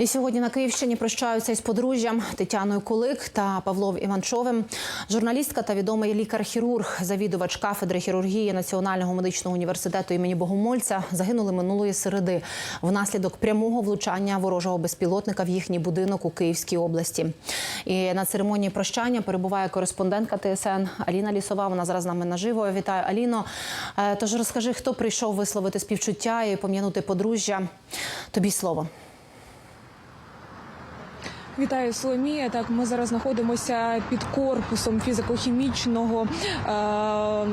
І сьогодні на Київщині прощаються із подружжям Тетяною Кулик та Павлом Іванчовим. Журналістка та відомий лікар-хірург, завідувач кафедри хірургії Національного медичного університету імені Богомольця загинули минулої середи внаслідок прямого влучання ворожого безпілотника в їхній будинок у Київській області. І на церемонії прощання перебуває кореспондентка ТСН Аліна Лісова. Вона зараз з нами наживо. Вітаю Аліно. Е, Тож розкажи, хто прийшов висловити співчуття і пом'янути подружжя. Тобі слово. Вітаю Соломія. Так, ми зараз знаходимося під корпусом фізико-хімічного. Е-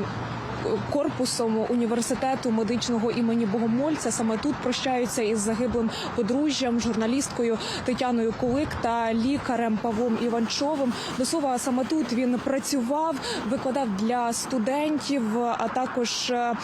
Корпусом університету медичного імені Богомольця саме тут прощаються із загиблим подружжям, журналісткою Тетяною Кулик та лікарем Павлом Іванчовим. До слова, саме тут він працював, викладав для студентів, а також е,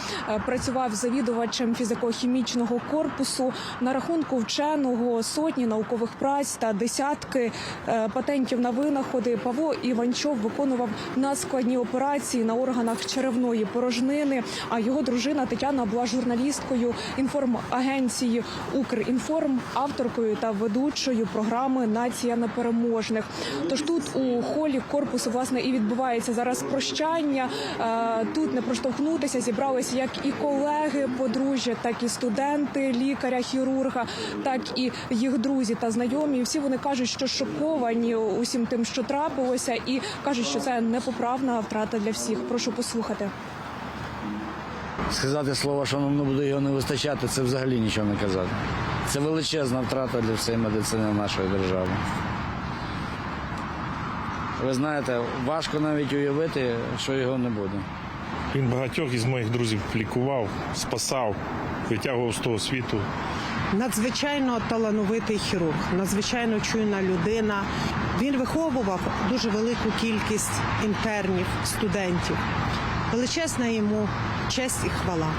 працював завідувачем фізико-хімічного корпусу на рахунку вченого сотні наукових праць та десятки е, патентів на винаходи. Павло Іванчов виконував надскладні операції на органах черевної порожнини. А його дружина Тетяна була журналісткою інформагенції Укрінформ, авторкою та ведучою програми Нація непереможних. Тож тут у холі корпусу власне і відбувається зараз прощання. Е, Тут не проштовхнутися зібралися як і колеги подружжя, так і студенти, лікаря, хірурга, так і їх друзі та знайомі. Всі вони кажуть, що шоковані усім тим, що трапилося, і кажуть, що це непоправна втрата для всіх. Прошу послухати. Сказати слово, що нам не буде його не вистачати, це взагалі нічого не казати. Це величезна втрата для всієї медицини нашої держави. Ви знаєте, важко навіть уявити, що його не буде. Він багатьох із моїх друзів лікував, спасав, витягував з того світу. Надзвичайно талановитий хірург, надзвичайно чуйна людина. Він виховував дуже велику кількість інтернів, студентів. Величезна йому честь і хвала.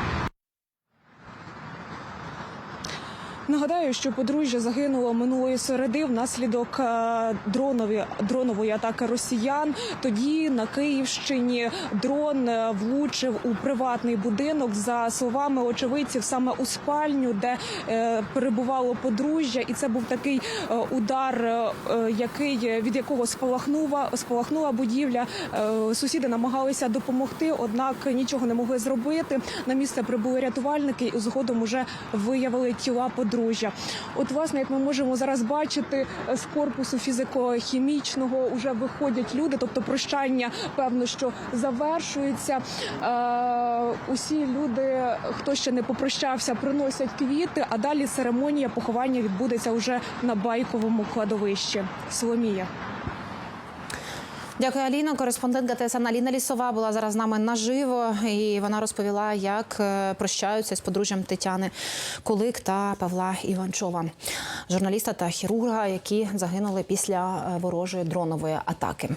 Нагадаю, що подружжя загинуло минулої середи внаслідок е, дронові дронової атаки росіян. Тоді на Київщині дрон е, влучив у приватний будинок. За словами очевидців, саме у спальню, де е, перебувало подружжя, і це був такий удар, який від якого спалахнула спалахнула будівля. Сусіди намагалися допомогти, однак нічого не могли зробити. На місце прибули рятувальники і згодом уже виявили тіла подружжя. От, власне, як ми можемо зараз бачити, з корпусу фізико-хімічного вже виходять люди, тобто прощання, певно, що завершується. Е, усі люди, хто ще не попрощався, приносять квіти, а далі церемонія поховання відбудеться вже на байковому кладовищі. Соломія. Дякую, Аліно. Кореспондентка ТСН Аліна Лісова була зараз з нами наживо, і вона розповіла, як е, прощаються з подружжям Тетяни Кулик та Павла Іванчова, журналіста та хірурга, які загинули після е, ворожої дронової атаки.